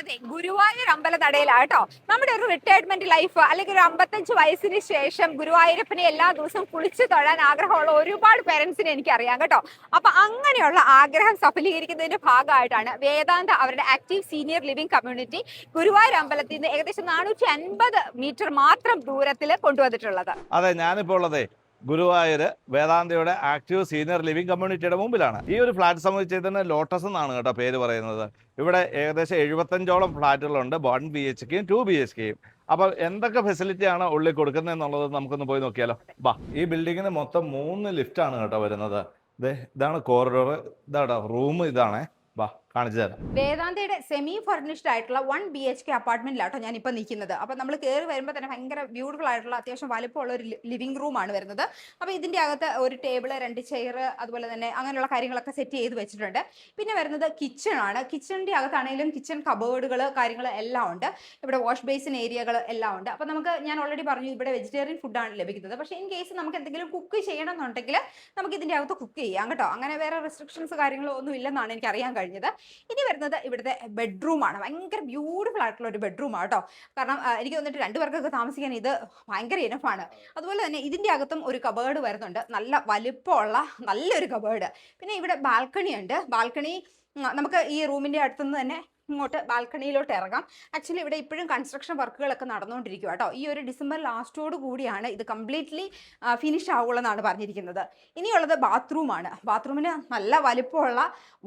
ഞാനുള്ളത് ഗുരുവായൂർ അമ്പലനടയിലാണ് കേട്ടോ നമ്മുടെ ഒരു റിട്ടയർമെന്റ് ലൈഫ് അല്ലെങ്കിൽ ഒരു അമ്പത്തഞ്ച് വയസ്സിന് ശേഷം ഗുരുവായൂരപ്പനെ എല്ലാ ദിവസവും കുളിച്ചു തൊഴാൻ ആഗ്രഹമുള്ള ഒരുപാട് പേരൻസിനെ എനിക്കറിയാം കേട്ടോ. അപ്പൊ അങ്ങനെയുള്ള ആഗ്രഹം സഫലീകരിക്കുന്നതിന്റെ ഭാഗമായിട്ടാണ് വേദാന്ത അവരുടെ active senior living community Guruvayur അമ്പലത്തിൽ നിന്ന് ഏകദേശം നാനൂറ്റി അൻപത് മീറ്റർ മാത്രം ദൂരത്തിൽ കൊണ്ടുവന്നിട്ടുള്ളത്. അതെ ഞാനിപ്പോ ഉള്ളതേ ഗുരുവായൂർ വേദാന്തയുടെ ആക്റ്റീവ് സീനിയർ ലിവിംഗ് കമ്മ്യൂണിറ്റിയുടെ മുമ്പിലാണ്. ഈ ഒരു ഫ്ലാറ്റ് സംബന്ധിച്ചതിന് ലോട്ടസ് എന്നാണ് കേട്ടോ പേര് പറയുന്നത്. ഇവിടെ ഏകദേശം എഴുപത്തഞ്ചോളം ഫ്ലാറ്റുകളുണ്ട്. വൺ ബി എച്ച് കെയും ടു ബി എച്ച് കെയും. അപ്പോൾ എന്തൊക്കെ ഫെസിലിറ്റിയാണ് ഉള്ളിൽ കൊടുക്കുന്നത് എന്നുള്ളത് നമുക്കൊന്ന് പോയി നോക്കിയാലോ? ബാ. ഈ ബിൽഡിങ്ങിന് മൊത്തം മൂന്ന് ലിഫ്റ്റാണ് കേട്ടോ വരുന്നത്. ഇതാണ് കോറിഡോർ ഇതാട്ടോ റൂം ഇതാണേ. ബാ. കാണിച്ചു തരാം. വേദാന്തയുടെ സെമി ഫർണിഷ്ഡ് ആയിട്ടുള്ള വൺ ബി എച്ച് കെ അപ്പാർട്ട്മെന്റിലാട്ടോ ഞാൻ ഇപ്പൊ നിൽക്കുന്നത്. അപ്പൊ നമ്മൾ കയറി വരുമ്പോൾ തന്നെ ഭയങ്കര ബ്യൂട്ടിഫുൾ ആയിട്ടുള്ള അത്യാവശ്യം വലുപ്പമുള്ള ഒരു ലിവിംഗ് റൂം ആണ് വരുന്നത്. അപ്പൊ ഇതിന്റെ അകത്ത് ഒരു ടേബിൾ രണ്ട് ചെയർ അതുപോലെ തന്നെ അങ്ങനെയുള്ള കാര്യങ്ങളൊക്കെ സെറ്റ് ചെയ്ത് വെച്ചിട്ടുണ്ട്. പിന്നെ വരുന്നത് കിച്ചൺ ആണ്. കിച്ചണിന്റെ അകത്താണെങ്കിലും കിച്ചൺ കബേർഡുകൾ കാര്യങ്ങൾ എല്ലാം ഉണ്ട്. ഇവിടെ വാഷ് ബേസിൻ ഏരിയകൾ എല്ലാം ഉണ്ട്. അപ്പൊ നമുക്ക് ഞാൻ ഓൾറെഡി പറഞ്ഞു ഇവിടെ വെജിറ്റേറിയൻ ഫുഡാണ് ലഭിക്കുന്നത്. പക്ഷേ ഇൻ കേസ് നമുക്ക് എന്തെങ്കിലും കുക്ക് ചെയ്യണം എന്നുണ്ടെങ്കിൽ നമുക്ക് ഇതിന്റെ അകത്ത് കുക്ക് ചെയ്യാം കേട്ടോ. അങ്ങനെ വേറെ റെസ്ട്രിക്ഷൻസ് കാര്യങ്ങളോ ഒന്നും ഇല്ലെന്നാണ് എനിക്ക് അറിയാൻ കഴിഞ്ഞത്. ഇനി വരുന്നത് ഇവിടുത്തെ ബെഡ്റൂമാണ് ഭയങ്കര ബ്യൂട്ടിഫുൾ ആയിട്ടുള്ള ഒരു ബെഡ്റൂം ആണ് കേട്ടോ. കാരണം എനിക്ക് തോന്നിട്ട് രണ്ടുപേർക്കൊക്കെ താമസിക്കാൻ ഇത് ഭയങ്കര ഇനഫാണ് അതുപോലെ തന്നെ ഇതിന്റെ അകത്തും ഒരു കബേർഡ് വരുന്നുണ്ട്. നല്ല വലിപ്പമുള്ള നല്ലൊരു കബേർഡ് പിന്നെ ഇവിടെ ബാൽക്കണി ഉണ്ട്. ബാൽക്കണി നമുക്ക് ഈ റൂമിന്റെ അടുത്തുനിന്ന് തന്നെ ഇങ്ങോട്ട് ബാൽക്കണിയിലോട്ട് ഇറങ്ങാം. ആക്ച്വലി ഇവിടെ ഇപ്പോഴും കൺസ്ട്രക്ഷൻ വർക്കുകളൊക്കെ നടന്നുകൊണ്ടിരിക്കുക കേട്ടോ ഈ ഒരു ഡിസംബർ ലാസ്റ്റോട് കൂടിയാണ് ഇത് കംപ്ലീറ്റ്ലി ഫിനിഷ് ആവുള്ളതെന്നാണ് പറഞ്ഞിരിക്കുന്നത്. ഇനിയുള്ളത് ബാത്റൂമാണ് ബാത്റൂമിന് നല്ല വലിപ്പമുള്ള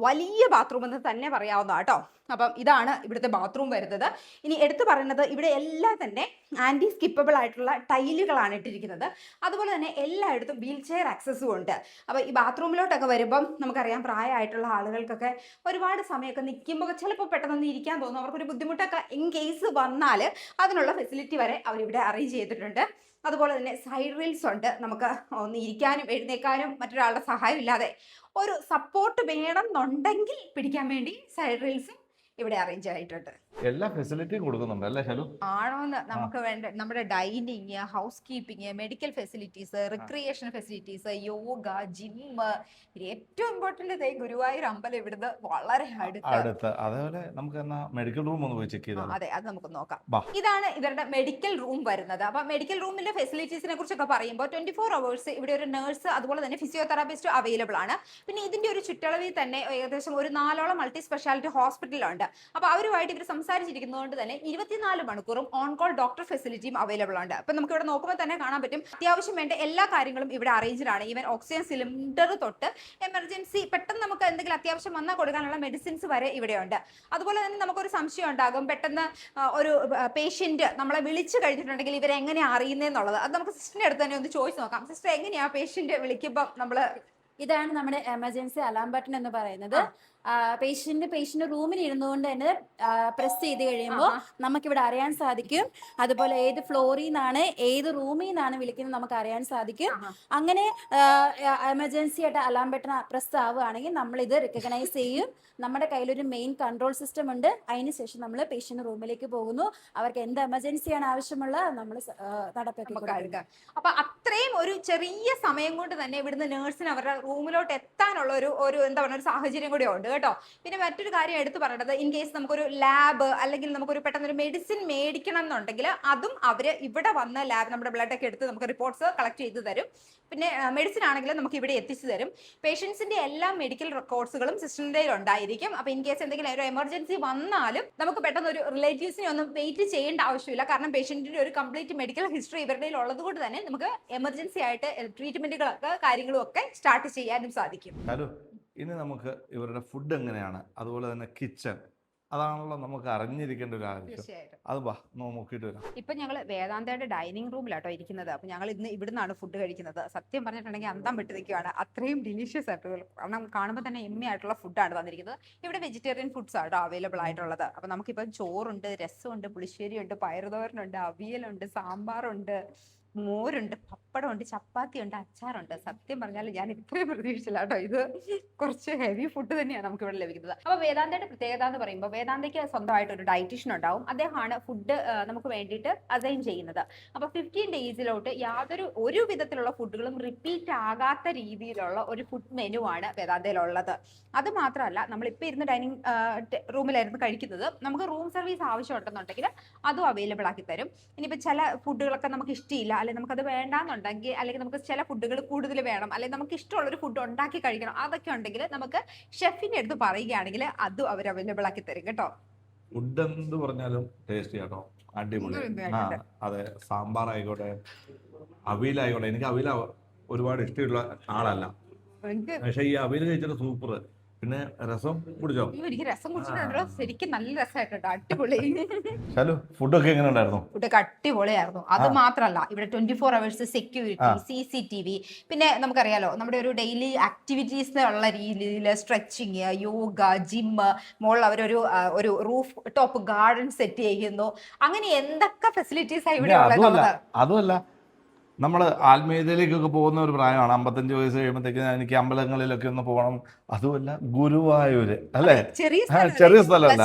വലിയ ബാത്റൂം എന്ന് തന്നെ പറയാവുന്ന കേട്ടോ അപ്പം ഇതാണ് ഇവിടുത്തെ ബാത്റൂം വരുന്നത്. ഇനി എടുത്തു പറയുന്നത് ഇവിടെ എല്ലാം തന്നെ ആന്റി സ്കിപ്പബിൾ ആയിട്ടുള്ള ടൈലുകളാണ് ഇട്ടിരിക്കുന്നത്. അതുപോലെ തന്നെ എല്ലായിടത്തും വീൽ ചെയർ ആക്സസ്സും ഉണ്ട്. അപ്പോൾ ഈ ബാത്റൂമിലോട്ടൊക്കെ വരുമ്പം നമുക്കറിയാം പ്രായമായിട്ടുള്ള ആളുകൾക്കൊക്കെ ഒരുപാട് സമയമൊക്കെ നിൽക്കുമ്പോൾ ചിലപ്പോൾ പെട്ടെന്ന് ഇരിക്കാൻ തോന്നും അവർക്കൊരു ബുദ്ധിമുട്ടൊക്കെ ഇൻ കേസ് വന്നാൽ അതിനുള്ള ഫെസിലിറ്റി വരെ അവരിവിടെ അറേഞ്ച് ചെയ്തിട്ടുണ്ട്. അതുപോലെ തന്നെ സൈഡ് റീൽസ് ഉണ്ട്. നമുക്ക് ഒന്ന് ഇരിക്കാനും എഴുന്നേക്കാനും മറ്റൊരാളുടെ സഹായം ഇല്ലാതെ ഒരു സപ്പോർട്ട് വേണം എന്നുണ്ടെങ്കിൽ പിടിക്കാൻ വേണ്ടി സൈഡ് റീൽസും ഇവിടെ അറേഞ്ച് ആയിട്ടുണ്ട്. എല്ലാ ഫെസിലിറ്റിയും കൊടുക്കുന്നുണ്ട് അല്ലേ ശലു ആണോ നമുക്ക് വേണ്ട നമ്മുടെ dining house keeping medical facilities recreation facilities yoga gym ഏറ്റവും ഇമ്പോർട്ടന്റ് ഗുരുവായൂർ അമ്പലം ഇവിടുന്ന് വളരെ അടുത്ത് അതേപോലെ നമുക്ക് എന്നാ മെഡിക്കൽ റൂം ഒന്ന് പോയി ചെക്ക് ചെയ്താൽ അതെ അത് നമുക്ക് നോക്കാം. ഇതാണ് ഇവരുടെ മെഡിക്കൽ റൂം വരുന്നത്. അപ്പൊ മെഡിക്കൽ റൂമിന്റെ ഫെസിലിറ്റീസിനെ കുറിച്ചൊക്കെ പറയുമ്പോൾ ട്വന്റി ഫോർ അവേഴ്സ് ഇവിടെ ഒരു നഴ്സ് അതുപോലെ തന്നെ ഫിസിയോതെറാപ്പിസ്റ്റ് അവൈലബിൾ ആണ്. പിന്നെ ഇതിന്റെ ഒരു ചുറ്റളവിൽ തന്നെ ഏകദേശം ഒരു നാലോളം മൾട്ടി സ്പെഷ്യാലിറ്റി ഹോസ്പിറ്റലുണ്ട് അപ്പൊ അവരുമായിട്ട് ഇവർ സംസാരിച്ചിരിക്കുന്നതുകൊണ്ട് തന്നെ ഇരുപത്തിനാല് മണിക്കൂറും ഓൺ കോൾ ഡോക്ടർ ഫെസിലിറ്റിയും അവൈലബിൾ ഉണ്ട്. അപ്പൊ നമുക്ക് ഇവിടെ നോക്കുമ്പോൾ തന്നെ കാണാൻ പറ്റും. അത്യാവശ്യം വേണ്ട എല്ലാ കാര്യങ്ങളും ഇവിടെ അറേഞ്ച്ഡ് ആണ്. ഈവൻ ഓക്സിജൻ സിലിണ്ടർ തൊട്ട് എമർജൻസി പെട്ടെന്ന് നമുക്ക് എന്തെങ്കിലും അത്യാവശ്യം വന്നാൽ കൊടുക്കാനുള്ള മെഡിസിൻസ് വരെ ഇവിടെയുണ്ട് അതുപോലെ തന്നെ നമുക്കൊരു സംശയം ഉണ്ടാകും. പെട്ടെന്ന് ഒരു പേഷ്യന്റ് നമ്മളെ വിളിച്ചു കഴിഞ്ഞിട്ടുണ്ടെങ്കിൽ ഇവരെങ്ങനെയാണ് അറിയുന്നത് എന്നുള്ളത് അത് നമുക്ക് സിസ്റ്ററിന്റെ അടുത്ത് തന്നെ ഒന്ന് ചോദിച്ചു നോക്കാം. സിസ്റ്റർ എങ്ങനെയാ പേഷ്യന്റ് വിളിക്കുമ്പോൾ നമ്മൾ ഇതാണ് നമ്മുടെ എമർജൻസി അലാം ബട്ടൺ എന്ന് പറയുന്നത്. പേഷ്യന്റ് പേഷ്യന്റ് റൂമിൽ ഇരുന്നുകൊണ്ട് തന്നെ പ്രസ് ചെയ്ത് കഴിയുമ്പോൾ നമുക്ക് ഇവിടെ അറിയാൻ സാധിക്കും. അതുപോലെ ഏത് ഫ്ലോറിൽ നിന്നാണ് ഏത് റൂമിൽ നിന്നാണ് വിളിക്കുന്നത് നമുക്ക് അറിയാൻ സാധിക്കും. അങ്ങനെ എമർജൻസി ആയിട്ട് അലാം ബട്ടൺ പ്രസ് ആവുകയാണെങ്കിൽ നമ്മൾ ഇത് റെക്കഗ്നൈസ് ചെയ്യും. നമ്മുടെ കയ്യിലൊരു മെയിൻ കൺട്രോൾ സിസ്റ്റം ഉണ്ട്. അതിന് ശേഷം നമ്മൾ പേഷ്യന്റ് റൂമിലേക്ക് പോകുന്നു. അവർക്ക് എന്ത് എമർജൻസിയാണ് ആവശ്യമുള്ള നമ്മൾ നടപ്പാക്കി. അപ്പൊ അത്രയും ഒരു ചെറിയ സമയം കൊണ്ട് തന്നെ ഇവിടുന്ന് നേഴ്സിന് അവരുടെ റൂമിലോട്ട് എത്താനുള്ള ഒരു ഒരു എന്താ പറയുക ഒരു സാഹചര്യം കൂടി ഉണ്ട് കേട്ടോ. പിന്നെ മറ്റൊരു കാര്യം എടുത്തു പറയേണ്ടത് ഇൻ കേസ് നമുക്കൊരു ലാബ് അല്ലെങ്കിൽ നമുക്കൊരു പെട്ടെന്ന് ഒരു മെഡിസിൻ മേടിക്കണം എന്നുണ്ടെങ്കിൽ അതും അവർ ഇവിടെ വന്ന ലാബ് നമ്മുടെ ബ്ലഡ് ഒക്കെ എടുത്ത് നമുക്ക് റിപ്പോർട്ട്സ് കളക്ട് ചെയ്ത് തരും. പിന്നെ മെഡിസിൻ ആണെങ്കിലും നമുക്ക് ഇവിടെ എത്തിച്ചു തരും. പേഷ്യൻസിന്റെ എല്ലാ മെഡിക്കൽ റെക്കോർഡ്സുകളും സിസ്റ്ററിന്റെ ഉണ്ടായിരിക്കും അപ്പൊ ഇൻ കേസ് എന്തെങ്കിലും ഒരു എമർജൻസി വന്നാലും നമുക്ക് പെട്ടെന്ന് ഒരു റിലേറ്റീവ്സിനെ ഒന്നും വെയിറ്റ് ചെയ്യേണ്ട ആവശ്യമില്ല. കാരണം പേഷ്യന്റിന്റെ ഒരു കംപ്ലീറ്റ് മെഡിക്കൽ ഹിസ്റ്ററി ഇവരുടെ ഉള്ളത് കൊണ്ട് തന്നെ നമുക്ക് എമർജൻസി ആയിട്ട് ട്രീറ്റ്മെന്റുകളൊക്കെ കാര്യങ്ങളും ഒക്കെ സ്റ്റാർട്ട് ചെയ്യാനും സാധിക്കും. ഹലോ ഇനി നമുക്ക് ഇവരുടെ ഫുഡ് എങ്ങനെയാണ്? അതുപോലെ തന്നെ കിച്ചൺ അതാണല്ലോ നമുക്ക് അറിഞ്ഞിരിക്കേണ്ട ഒരു ആവശ്യം. തീർച്ചയായിട്ടും. അത് വാ നോക്കിയിട്ട് വരാം. ഇപ്പൊ ഞങ്ങൾ വേദാന്തയുടെ ഡൈനിങ് റൂമിലാട്ടോ ഇരിക്കുന്നത്. അപ്പൊ ഞങ്ങൾ ഇന്ന് ഇവിടുന്നാണ് ഫുഡ് കഴിക്കുന്നത്. സത്യം പറഞ്ഞിട്ടുണ്ടെങ്കിൽ അന്തം വിട്ട് നിൽക്കുകയാണ് അത്രയും ഡിലീഷ്യസ് ആയിട്ട് കാരണം കാണുമ്പോൾ തന്നെ എമ്മി ആയിട്ടുള്ള ഫുഡാണ് തന്നിരിക്കുന്നത് ഇവിടെ വെജിറ്റേറിയൻ ഫുഡ്സ് ആണ് അവൈലബിൾ ആയിട്ടുള്ളത്. അപ്പൊ നമുക്കിപ്പോൾ ചോറുണ്ട് രസമുണ്ട് പുളിശ്ശേരി ഉണ്ട് പയറുതോരനുണ്ട് അവിയലുണ്ട് സാമ്പാറുണ്ട്. മോരുണ്ട് പപ്പടമുണ്ട് ചപ്പാത്തി ഉണ്ട് അച്ചാറുണ്ട്. സത്യം പറഞ്ഞാൽ ഞാൻ ഇത്രയും പ്രതീക്ഷിച്ചില്ല കേട്ടോ. ഇത് കുറച്ച് ഹെവി ഫുഡ് തന്നെയാണ് നമുക്ക് ഇവിടെ ലഭിക്കുന്നത്. അപ്പോൾ വേദാന്തയുടെ പ്രത്യേകത എന്ന് പറയുമ്പോൾ വേദാന്തയ്ക്ക് സ്വന്തമായിട്ട് ഒരു ഡയറ്റീഷ്യൻ ഉണ്ടാവും. അദ്ദേഹമാണ് ഫുഡ് നമുക്ക് വേണ്ടിയിട്ട് അസൈൻ ചെയ്യുന്നത്. അപ്പോൾ ഫിഫ്റ്റീൻ ഡേയ്സിലോട്ട് യാതൊരു ഒരു വിധത്തിലുള്ള ഫുഡുകളും റിപ്പീറ്റ് ആകാത്ത രീതിയിലുള്ള ഒരു ഫുഡ് മെനു ആണ് വേദാന്തയിലുള്ളത്. അത് മാത്രമല്ല നമ്മളിപ്പോൾ ഇരുന്ന് ഡൈനിങ് റൂമിലായിരുന്നു കഴിക്കുന്നത്. നമുക്ക് റൂം സർവീസ് ആവശ്യമുണ്ടെന്നുണ്ടെങ്കിൽ അതും അവൈലബിൾ ആക്കി തരും. ഇനിയിപ്പോൾ ചില ഫുഡുകളൊക്കെ നമുക്ക് ഇഷ്ടമില്ല അല്ലെങ്കിൽ നമുക്കത് വേണ്ടാന്നുണ്ടെങ്കിൽ അല്ലെങ്കിൽ നമുക്ക് ചില ഫുഡുകൾ കൂടുതൽ വേണം അല്ലെങ്കിൽ നമുക്ക് ഇഷ്ടമുള്ള ഒരു ഫുഡ് ഉണ്ടാക്കി കഴിക്കണം അതൊക്കെ ഉണ്ടെങ്കിൽ നമുക്ക് ഷെഫിന്റെ അടുത്ത് പറയുകയാണെങ്കിൽ അതും അവർ അവൈലബിൾ ആക്കി തരും കേട്ടോ. ഫുഡ് എന്ത് പറഞ്ഞാലും ടേസ്റ്റ് കേട്ടോ അടിപൊളി. അതെ സാമ്പാർ ആയിക്കോട്ടെ. അവിയലായിക്കോട്ടെ എനിക്ക് അവിയല ഒരുപാട് ഇഷ്ടമുള്ള ആളല്ല. പക്ഷെ ഈ അവിയൽ കഴിച്ചിട്ട് സൂപ്പർ പിന്നെ രസം കുടിച്ചോ? എനിക്ക് രസം കുടിച്ചിട്ടുണ്ടോ ശരിക്കും നല്ല രസമായിട്ടോ അടിപൊളി. ഹലോ ഫുഡൊക്കെ എങ്ങനെ ഉണ്ടായിരുന്നു ഫുഡൊക്കെ അടിപൊളിയായിരുന്നു. അത് മാത്രമല്ല ഇവിടെ twenty four hours security C C T V പിന്നെ നമുക്കറിയാലോ നമ്മുടെ ഒരു ഡെയിലി ആക്ടിവിറ്റീസ് ഉള്ള രീതിയിൽ സ്ട്രെച്ചിങ് യോഗ ജിമ്മ് മുകളിൽ അവരൊരു ഒരു റൂഫ് ടോപ്പ് ഗാർഡൻ സെറ്റ് ചെയ്യുന്നു. അങ്ങനെ എന്തൊക്കെ ഫെസിലിറ്റീസ് ഇവിടെ ഉള്ളത് അതുമല്ല. നമ്മൾ ആത്മീയതയിലേക്കൊക്കെ പോകുന്ന ഒരു പ്രായമാണ്. അമ്പത്തഞ്ച് വയസ്സ് കഴിയുമ്പോഴത്തേക്ക് എനിക്ക് അമ്പലങ്ങളിലൊക്കെ ഒന്ന് പോകണം. അതുമല്ല ഗുരുവായൂര് അല്ലേ? ചെറിയ സ്ഥലമല്ല.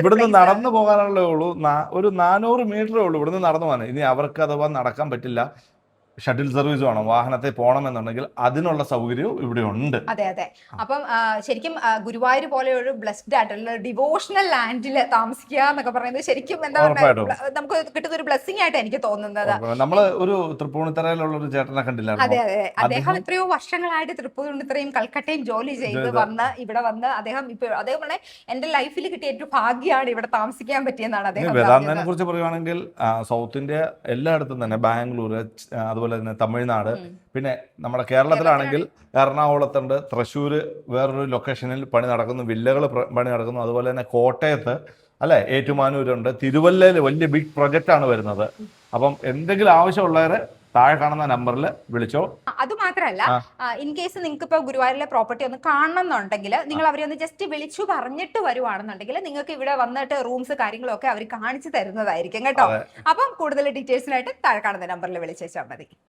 ഇവിടുന്ന് നടന്നു പോകാനുള്ളേ ഉള്ളൂ. ഒരു നാനൂറ് മീറ്ററേ ഉള്ളൂ ഇവിടുന്ന് നടന്നു പോകാൻ. ഇനി അവർക്ക് അഥവാ നടക്കാൻ പറ്റില്ല ഷട്ടിൽ സർവീസ് വേണം വാഹനത്തിൽ പോകണമെന്നുണ്ടെങ്കിൽ അതിനുള്ള സൗകര്യവും ഇവിടെ ഉണ്ട്. അതെ അതെ. അപ്പം ശരിക്കും ഗുരുവായൂർ പോലെ ഒരു ബ്ലസ്ഡ് ആയിട്ടുള്ള ഡിവോഷണൽ ലാൻഡിൽ താമസിക്കുക എന്നൊക്കെ പറയുന്നത് ശരിക്കും എന്താ പറയുക നമുക്ക് കിട്ടുന്ന ഒരു ബ്ലെസ്സിംഗ് ആയിട്ട് എനിക്ക് തോന്നുന്നത്. നമ്മൾ ഒരു തൃപ്പൂണിത്തറയിലുള്ള ഒരു ചേട്ടനെ കണ്ടില്ല അതെ അതെ. അദ്ദേഹം എത്രയോ വർഷങ്ങളായിട്ട് തൃപ്പൂണിത്തറയും കൽക്കട്ടയും ജോലി ചെയ്ത്. വന്ന് ഇവിടെ വന്ന് അദ്ദേഹം ഇപ്പൊ അദ്ദേഹം പറഞ്ഞ എന്റെ ലൈഫിൽ കിട്ടിയ ഏറ്റവും ഭാഗ്യമാണ് ഇവിടെ താമസിക്കാൻ പറ്റിയെന്നാണ് അദ്ദേഹം വേദാന്തനെ. കുറിച്ച് പറയുവാണെങ്കിൽ സൗത്ത് ഇന്ത്യ എല്ലായിടത്തും തന്നെ ബാംഗ്ലൂർ ച- അതുപോലെ തന്നെ തമിഴ്നാട്. പിന്നെ നമ്മുടെ കേരളത്തിലാണെങ്കിൽ എറണാകുളത്തുണ്ട് തൃശ്ശൂർ വേറൊരു ലൊക്കേഷനിൽ പണി നടക്കുന്നു വില്ലകൾ പണി നടക്കുന്നു. അതുപോലെ തന്നെ കോട്ടയത്ത് അല്ലെ ഏറ്റുമാനൂരുണ്ട് തിരുവല്ലയിൽ വലിയ ബിഗ് പ്രൊജക്റ്റ് ആണ് വരുന്നത്. അപ്പം എന്തെങ്കിലും ആവശ്യമുള്ളവരെ താഴെ കാണുന്ന നമ്പറിൽ വിളിച്ചോ. അത് മാത്രമല്ല ഇൻ കേസ് നിങ്ങൾക്ക് ഇപ്പൊ ഗുരുവായൂരിലെ പ്രോപ്പർട്ടി ഒന്ന് കാണണം എന്നുണ്ടെങ്കിൽ നിങ്ങൾ അവരെ ഒന്ന് ജസ്റ്റ് വിളിച്ചു പറഞ്ഞിട്ട് വരുവാണെന്നുണ്ടെങ്കിൽ നിങ്ങൾക്ക് ഇവിടെ വന്നിട്ട് റൂംസ് കാര്യങ്ങളൊക്കെ അവർ കാണിച്ചു തരുന്നതായിരിക്കും കേട്ടോ. അപ്പം കൂടുതൽ ഡീറ്റെയിൽസിനായിട്ട് താഴെ കാണുന്ന നമ്പറിൽ വിളിച്ചേച്ചാൽ മതി.